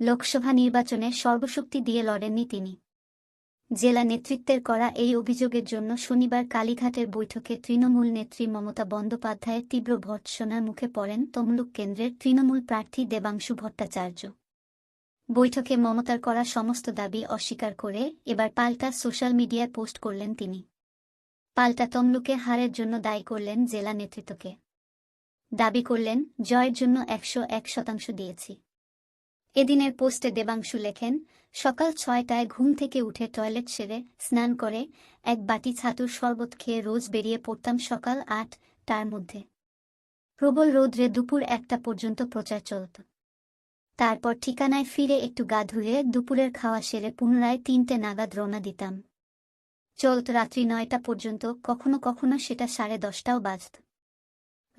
লোকসভা নির্বাচনে সর্বশক্তি দিয়ে লড়েননি তিনি। জেলা নেতৃত্বের করা এই অভিযোগের জন্য শনিবার কালীঘাটের বৈঠকে তৃণমূল নেত্রী মমতা বন্দ্যোপাধ্যায়ের তীব্র ভর্ৎসনার মুখে পড়েন তমলুক কেন্দ্রের তৃণমূল প্রার্থী দেবাংশু ভট্টাচার্য। বৈঠকে মমতার করা সমস্ত দাবি অস্বীকার করে এবার পাল্টা সোশ্যাল মিডিয়ায় পোস্ট করলেন তিনি। পাল্টা তমলুকে হারের জন্য দায়ী করলেন জেলা নেতৃত্বকে। দাবি করলেন, জয়ের জন্য একশো এক শতাংশ দিয়েছি। এদিনের পোস্টে দেবাংশু লেখেন, সকাল ছয়টায় ঘুম থেকে উঠে টয়লেট সেরে স্নান করে এক বাটি ছাতুর শরবত খেয়ে রোজ বেরিয়ে পড়তাম সকাল আট টার মধ্যে। প্রবল রৌদ্রে দুপুর একটা পর্যন্ত প্রচার চলত। তারপর ঠিকানায় ফিরে একটু গা ধুয়ে দুপুরের খাওয়া সেরে পুনরায় তিনটে নাগাদ রওনা দিতাম। চলত রাত্রি নয়টা পর্যন্ত, কখনো কখনো সেটা সাড়ে দশটাও বাজত।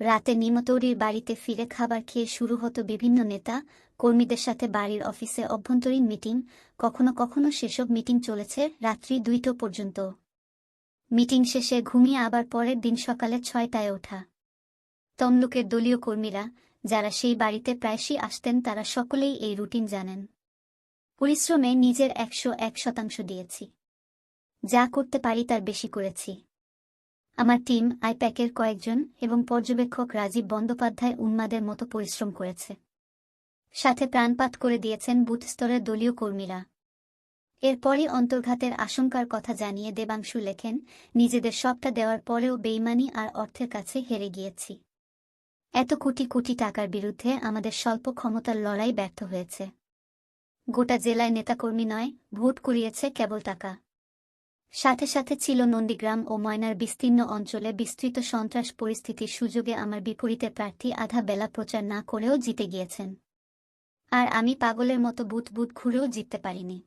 রাতে নিমতৌরির বাড়িতে ফিরে খাবার খেয়ে শুরু হতো বিভিন্ন নেতা কর্মীদের সাথে বাড়ির অফিসে অভ্যন্তরীণ মিটিং, কখনো কখনো সেসব মিটিং চলেছে রাত্রি দুইটো পর্যন্ত। মিটিং শেষে ঘুমিয়ে আবার পরের দিন সকালে ছয়টায় ওঠা। তমলুকের দলীয় কর্মীরা, যারা সেই বাড়িতে প্রায়শই আসতেন, তারা সকলেই এই রুটিন জানেন। পরিশ্রমে নিজের একশো এক শতাংশ দিয়েছি। যা করতে পারি তার বেশি করেছি। আমার টিম, আইপ্যাকের কয়েকজন এবং পর্যবেক্ষক রাজীব বন্দ্যোপাধ্যায় উন্মাদের মতো পরিশ্রম করেছে। সাথে প্রাণপাত করে দিয়েছেন বুথ স্তরের দলীয় কর্মীরা। এরপরই অন্তর্ঘাতের আশঙ্কার কথা জানিয়ে দেবাংশু লেখেন, নিজেদের সবটা দেওয়ার পরেও বেইমানি আর অর্থের কাছে হেরে গিয়েছি। এত কোটি কোটি টাকার বিরুদ্ধে আমাদের স্বল্প ক্ষমতার লড়াই ব্যর্থ হয়েছে। গোটা জেলায় নেতাকর্মী নয়, ভোট কুড়িয়েছে কেবল টাকা। সাথে সাথে ছিল নন্দীগ্রাম ও ময়নার বিস্তীর্ণ অঞ্চলে বিস্তৃত সন্ত্রাস পরিস্থিতির সুযোগে আমার বিপরীতে প্রার্থী আধা বেলা প্রচার না করেও জিতে গিয়েছেন। আর আমি পাগলের মতো বুথ বুথ ঘুরেও জিততে পারিনি।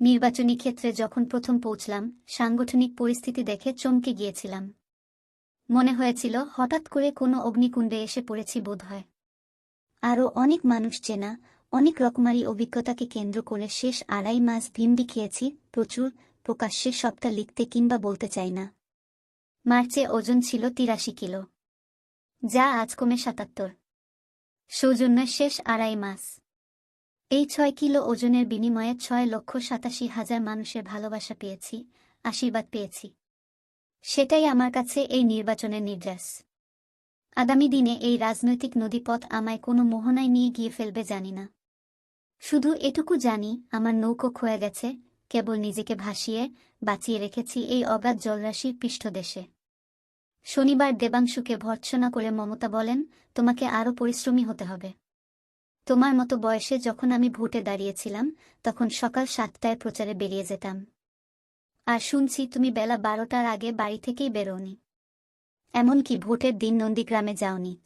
নির্বাচনী ক্ষেত্রে যখন প্রথম পৌঁছলাম, সাংগঠনিক পরিস্থিতি দেখে চমকে গিয়েছিলাম। মনে হয়েছিল, হঠাৎ করে কোনো অগ্নিকুণ্ডে এসে পড়েছি বোধ হয় আরও অনেক মানুষ চেনা, অনেক রকমারি অভিজ্ঞতাকে কেন্দ্র করে শেষ আড়াই মাস ভিমডি খেয়েছি, প্রচুর, প্রকাশ্যে সবটা লিখতে কিংবা বলতে চাই না। মার্চে ওজন ছিল তিরাশি কিলো। যা আজ কমে সাতাত্তর। সৌজন্যের শেষ আড়াই মাস। এই ছয় কিলো ওজনের বিনিময়ে ছয় লক্ষ সাতাশি হাজার মানুষের ভালোবাসা পেয়েছি, আশীর্বাদ পেয়েছি। সেটাই আমার কাছে এই নির্বাচনের নির্যাস আগামী দিনে এই রাজনৈতিক নদীপথ আমায় কোনো মোহনায় নিয়ে গিয়ে ফেলবে জানি না। শুধু এটুকু জানি, আমার নৌকো ক্ষয়ে গেছে, কেবল নিজেকে ভাসিয়ে, বাঁচিয়ে রেখেছি এই অগাধ জলরাশির পৃষ্ঠদেশে। শনিবার দেবাংশুকে ভর্ৎসনা করে মমতা বলেন, তোমাকে আরও পরিশ্রমী হতে হবে। তোমার মতো বয়সে যখন আমি ভোটে দাঁড়িয়েছিলাম, তখন সকাল সাতটায় প্রচারে বেরিয়ে যেতাম। আর শুনছি তুমি বেলা বারোটার আগে বাড়ি থেকেই বেরোনি এমনকি ভোটের দিন নন্দীগ্রামে যাওনি।